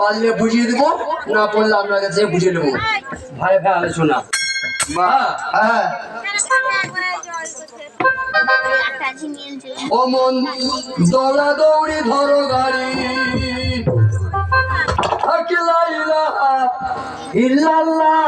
পারলে বুঝিয়ে দেবো না পড়লে আপনার কাছে বুঝিয়ে নেব। ভাই ভাই আলোচনা। হ্যাঁ, হ্যাঁ। ও মন দৌড়া দৌড়ি ধরো গাড়ি। ইল্লাল্লাহ।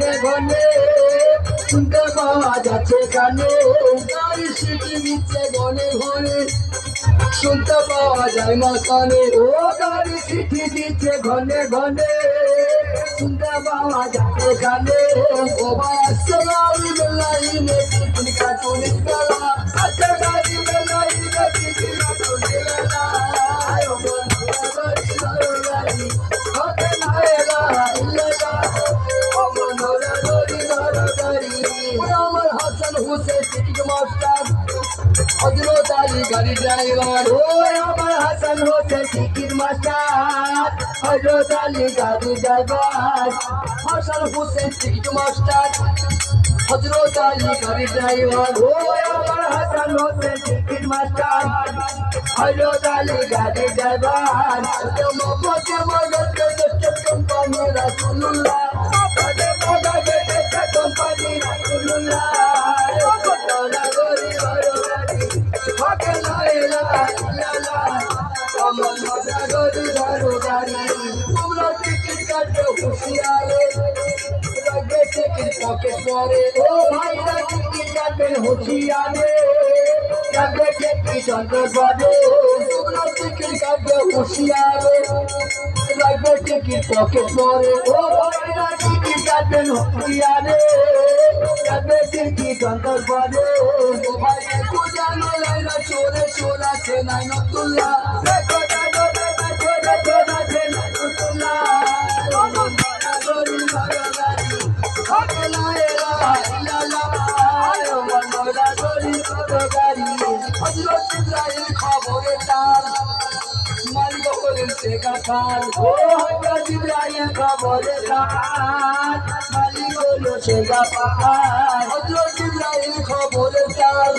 ঘনে ঘনে শুনতে পাওয়া যাচ্ছে কানে গাড়ি সিটি দিচ্ছে ঘনে ঘনে শুনতে পাওয়া যায় না কানে, ও গাড়ি সিটি দিচ্ছে ঘনে ঘনে। শুনতে পাওয়া যাচ্ছে কানে ও আসসালাম লাইনে টিকিট কাটুন গলা আচ্ছা গাড়ি টিকিট কাটুন গলা হোসেন টিকিট মাস্টার হজরত আলী গাড়ি ড্রাইভার। ও আমার হাসান হোসেন টিকিট মাস্টার। হজরত আলী গাড়ি driver. Hasan Hossain ticket master. Hazrat Ali গাড়ি ড্রাইভার। ও আমার হাসান পকেট পরে ও ভাইরা টিকিট কাটবেন হুঁশিয়ারে যাবে টিকিট চন্দ্র তোমরা টিকিট কাটবে হুঁশিয়ারে লাগবে টিকিট পকেট পরে ও ভাইরা টিকিট কাটবেন হুঁশিয়ারে যাবে টিকিট চন্দ্র ভাই লাইনা চোরে চোর আছে নাই নতুল্লা খান। ও হজরত ইব্রাহিম খবরে তার মালিক হলো শেখা পাহাড় হজরত ইব্রাহিম খবরে তার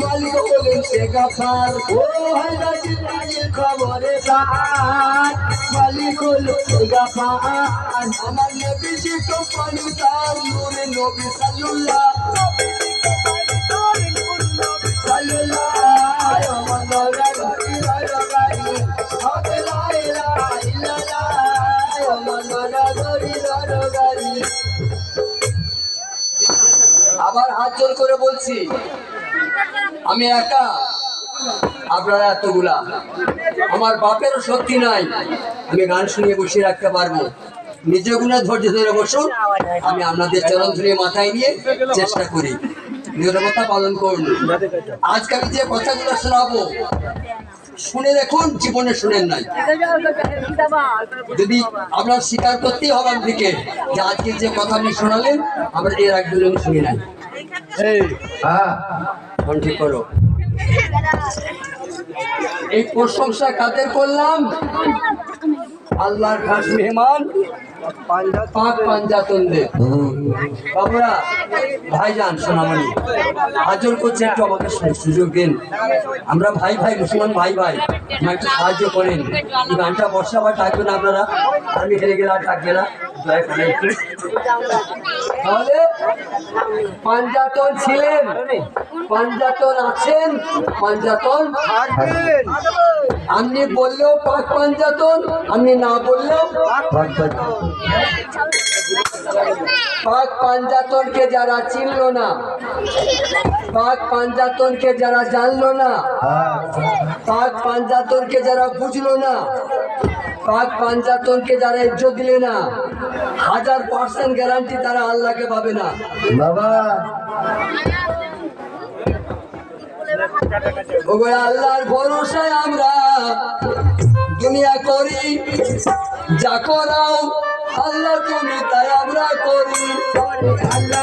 মালিক হলেন শেখা খান। ও হজরত ইব্রাহিম খবরে তার মালিক হলো শেখা পাহাড় আমার নবী কোম্পানি তার নূরে নবী সাল্লুল্লাহ। সাল্লুল্লাহ। আমার নবী আবার হাত জোর করে বলছি, আমি একা। আপনারা এতগুলা। আমার বাপেরও শক্তি নাই। আমি গান শুনিয়ে বসিয়ে রাখতে পারব। নিজে গুণে ধৈর্য ধরে বসুন। আমি আপনাদের চরণ ধরে মাথায় নিয়ে চেষ্টা করি। নিরবতা পালন করুন। আজকে আমি যে কথাগুলো শোনাবো, শুনে দেখুন, জীবনে শুনেন নাই। যদি আপনার স্বীকার করতেই হবে থেকে যে আজকে যে কথা আপনি শোনালেন, আমরা এর এক দুজন শুনি নাই। হ্যাঁ। ফোন ঠিক করো। এই প্রশংসা কাদের করলাম? আল্লাহর খাস মেহমান পাক পাঞ্জাতনদের বাবুরা ভাইজান সোনামণি হাজর করছে একটু আমাকে সুযোগ দিন। আমরা ভাই ভাই মুসলমান ভাই ভাই একটু সাহায্য করেন। এই গানটা বর্ষা বা ডাকবেন আপনারা। আমি হেরে গেলে আর ডাকবে না দয়া করে। একটু। তাহলে পাঞ্জাতন ছিলেন। পাঞ্জাতন আছেন, পাঞ্জাতন আপনি বললেও পাক পাঞ্জাতন, আপনি না বললেও পাক পাঞ্জাতনকে যারা চিনল না, পাক পাঞ্জাতনকে যারা জানলো না, পাক পাঞ্জাতনকে যারা বুঝলো না পাক পাঞ্জাতনকে যারা ইজ্জত দিলে না হাজার পার্সেন্ট গ্যারান্টি তারা আল্লাহকে পাবে না। বাবা। আল্লাহর ভরসায় আমরা দুনিয়া করি। যা করাও আল্লাহ তুমি তাই আমরা করি। আল্লাহ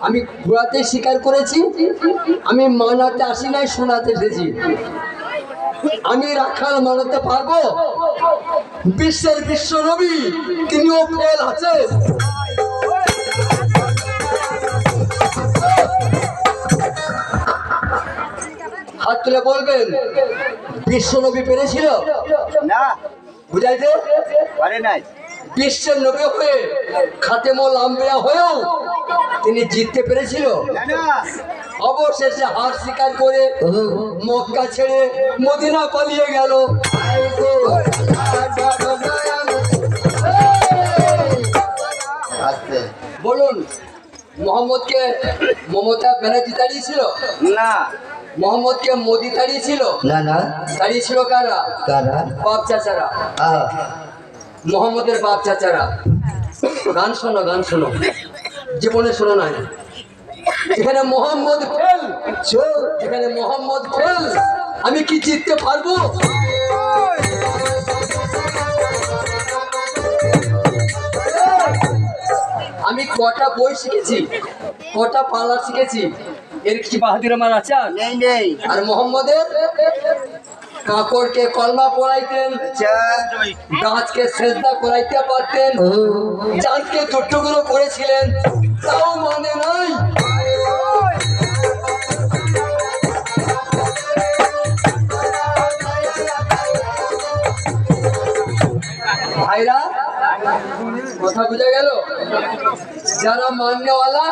আমি ঘোরাতে স্বীকার করেছি আমি মানাতে আসি নাই শোনাতে এসেছি আমি রাখাল মানাতে পারব? বিশ্বের বিশ্ব নবী তিনিও ফেল আছে। হাত তুলে বলবেন বিশ্ব নবী পেরেছিল? না। বুঝাইতে পারে নাই। বিশ্বের নবী হয়ে খাতেমুল আম্বিয়া হয়েও তিনি জিততে পেরেছিল? অবশেষে হার স্বীকার করে মক্কা ছেড়ে মদিনা পালিয়ে গেল। বলুন মোহাম্মদকে মমতা ব্যানার্জি তাড়িয়েছিল না। মোহাম্মদকে মোদি তাড়িয়েছিল না না। তাড়িয়েছিল কারা? কারা? বাপ চাচারা। আহ। মোহাম্মদের বাপ চাচারা। গান শোনো গান শোনো। জীবনে শোনো নাই। এখানে মোহাম্মদ ফেল এখানে মোহাম্মদ ফেল আমি কি জিততে পারব? আমি কটা বই শিখেছি কটা পার্লার শিখেছি। এর কি বাহাদুর আমার আচার? নেই নেই। আর মোহাম্মদের? কাকড়কে কলমা পড়াইতেন গাছকে সেজদা করাইতে পারতেন, চাঁদকে টুকরো করেছিলেন, তাও মানে নাই। ভাইরা, কথা বোঝা গেল? যারা মাননেওয়ালা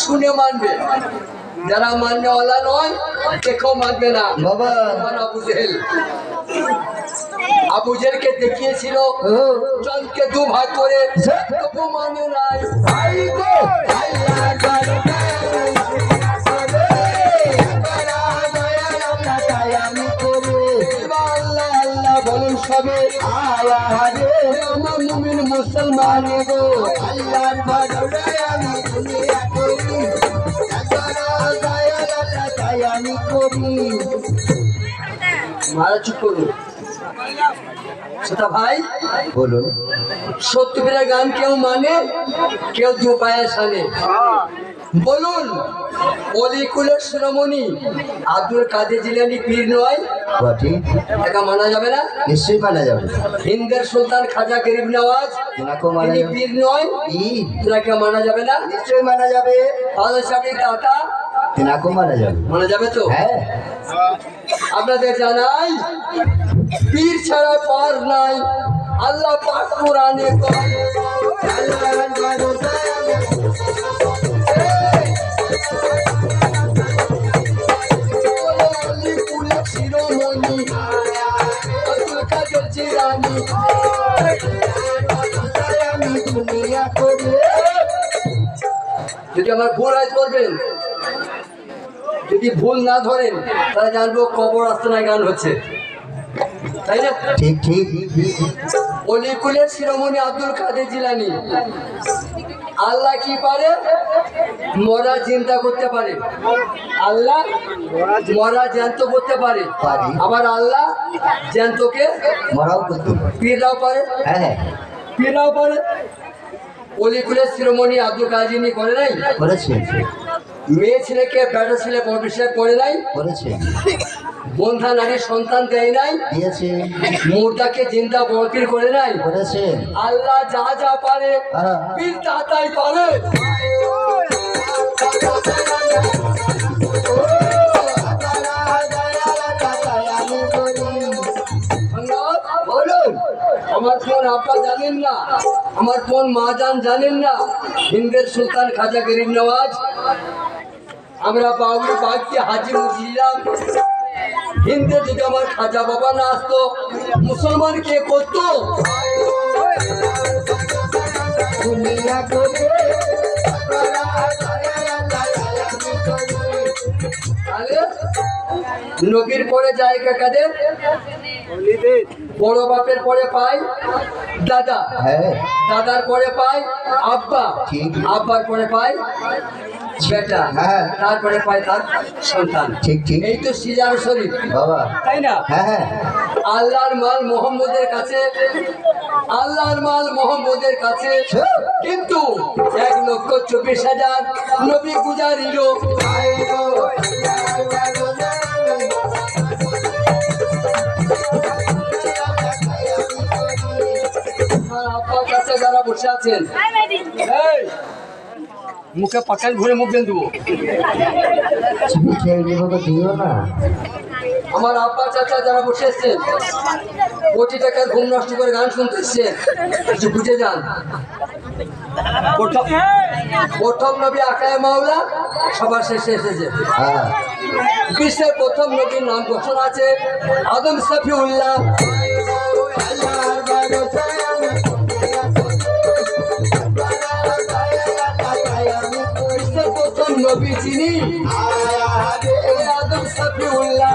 শুনে মানবে। যারা মাননেওয়ালা নয় দেখেও মানবে না। বাবা। আবু জেহেল। আবু জেহেলকে দেখিয়েছিল চাঁদকে দু ভাগ করে তবু মানে নাই। ভাই গো এবার আল্লাহ সবে আয়ারে আমার মুমিন মুসলমান গো। মারা চুপ করুন। সেটা ভাই বলুন গান কেউ মানে কেউ দু পায়ে সানে? বলুন অলিকুলের শিরোমণি আব্দুল কাদের জিলানি পীর নয়? বটি। একা মানা যাবে না? নিশ্চয়ই মানা যাবে। হিন্দের সুলতান খাজা গরিব নওয়াজ মানা যাবে। পীর নয়? মানা যাবে না? নিশ্চয়ই মানা যাবে। দাতা তিনাকেও মানা যাবে মানা যাবে তো হ্যাঁ আপনাদের জানাই পীর ছাড়া পার নাই আল্লাহ পাক কোরআনে শিরোমণি আব্দুল কাদের দুনিয়া করি যদি আমার ভুল হয় করবেন যদি ভুল না ধরেন তাহলে জানব কবর আস্তানায় গান হচ্ছে। তাই না? ঠিক ঠিক। অলিকুলের শিরোমণি আব্দুল কাদের জিলানি। আল্লাহ কি পারে? মরা চিন্তা করতে পারে। আল্লাহ মরা জ্যান্ত করতে পারে। আবার আল্লাহ জ্যান্তকে মরাও করতে। পীররাও পারে। হ্যাঁ হ্যাঁ। পীররাও পারে। অলিকুলের শিরোমণি আব্দুল কাজিনী করে নাই? করেছে। মেয়ে ছেলেকে বেটা ছেলে ছেলে করে নাই। করেছে। বন্ধা নারী সন্তান দেয় নাই। দিয়েছে। মুর্দাকে জিন্দা বরফির করে নাই। করেছে। আল্লাহ যা যা পারে। পীর তা তাই পারে। আমার ফোন আপনারা জানেন না। আমার কোন মা জান জানেন না। হিন্দের সুলতান খাজা গরিব নওয়াজ আমরা বাউল বাগকে হাজির মুসলিম হিন্দু যদি আমার খাজা বাবা না আসতো মুসলমান কে করতো? দুনিয়া করে নবীর পরে জায়গা কাদের? বড় বাপের পরে পাই দাদা। হ্যাঁ। দাদার পরে পাই আব্বা। আব্বার পরে পাই বেটা হ্যাঁ। তারপরে পাই তার? সন্তান। ঠিক ঠিক। এই তো সিজার শরীফ। বাবা। তাই না? হ্যাঁ হ্যাঁ। আল্লাহর মাল মোহাম্মদের কাছে আল্লাহর মাল মোহাম্মদের কাছে। কিন্তু এক লক্ষ চব্বিশ হাজার নবী গুজারিল যারা বসে আছেন এই, মুখে পাকাল ঘুরে মুখ বেঁধে দেবো। আমার আব্বা, চাচা যারা বসে এসছেন কোটি টাকার ঘুম নষ্ট করে গান শুনতে এসছেন। কিছু বুঝে যান। প্রথম নবী আকায় মাওলা সবার শেষে এসেছে। বিশ্বের প্রথম নবীর নাম ঘোষণা আছে, আদম সফিউল্লাহ। নবী এই আদম সফিউল্লাহ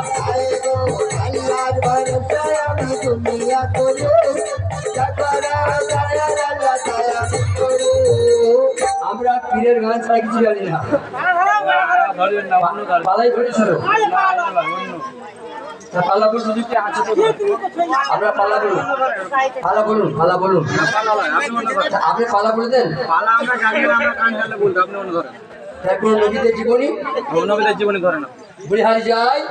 আমরা পীরের গান ছাড়া কিছু জানি না। পালা বলুন আমরা পালা বলুন। পালা বলুন, পালা আপনি পালা বলে দেন। তারপর নবীদের জীবনী? জীবনে ধরে না বুড়িহারি যায়।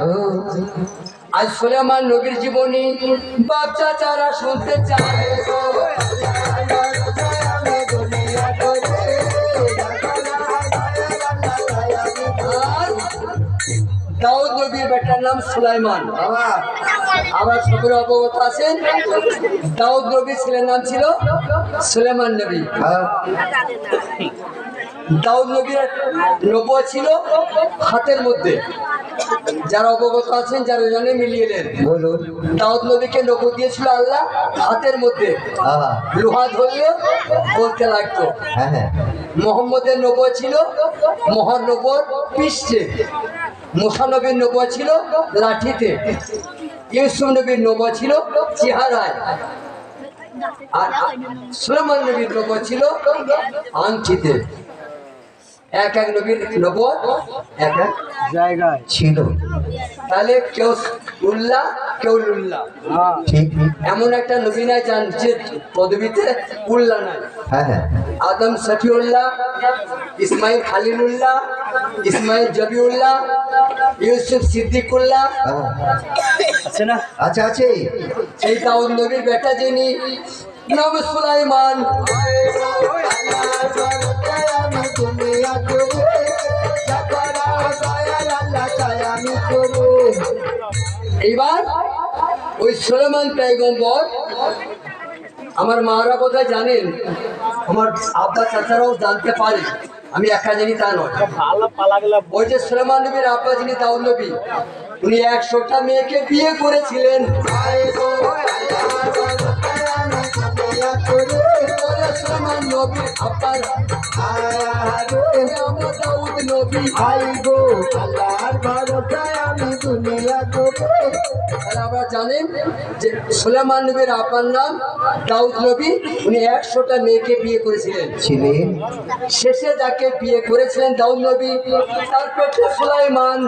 আজ সোলেমান নবীর জীবনী। বাপ চাচারা শুনতে চায় দাউদ নবীর বেটার নাম সুলাইমান। আমার সকলে অবগত আছেন। দাউদ নবীর ছেলের নাম ছিল সুলেমান নবী। দাউদ নবীর নবুয়া ছিল হাতের মধ্যে। যারা অবগত আছেন যারা জানে মিলিয়ে নেন। বলুন। দাউদ নবীকে নবু দিয়েছিল আল্লাহ হাতের মধ্যে। লোহা ধরলে বলতে লাগতো। হ্যাঁ হ্যাঁ। মোহাম্মদের নবুয়া ছিল মহার নবর পৃষ্ঠে। মোসা নবীর নবুয়া ছিল লাঠিতে। ইউসুফ নবীর নবুয়া ছিল চেহারায়। আর সুলেমান নবীর নবুয়া ছিল আংটিতে। এক এক নবীর নবুয়া এক এক জায়গায়। ছিল। তাহলে কেউ উল্লাহ কেউ লুল্লাহ ঠিক। এমন একটা নবী নাই যান যে পদবীতে উল্লাহ নাই। হ্যাঁ হ্যাঁ। আদম সফিউল্লাহ ইসমাইল খালিলুল্লাহ ইসমাইল জবিউল্লাহ ইউসুফ সিদ্দিকুল্লাহ। হ্যাঁ আছে না? আচ্ছা আছে। সেই দাউদ নবীর বেটা যিনি নাম সুলাইমান। এইবার ওই সুলেমান পেগম্বর আমার মারা কোথায় জানেন, আমার আব্বা চাচারাও জানতে পারে, আমি একা জানি তা নয়। ওই যে সুলেমান নবীর আব্বা যিনি দাউদ নবী, উনি একশোটা মেয়েকে বিয়ে করেছিলেন। আব্বার আমার দাউদ নবী আর আমরা জানেন যে সুলেমান নবীর আব্বার নাম দাউদ নবী উনি একশোটা মেয়েকে বিয়ে করেছিলেন। ছিলেন? শেষে যাকে বিয়ে করেছিলেন দাউদ নবী তার পেটে সুলাইমান।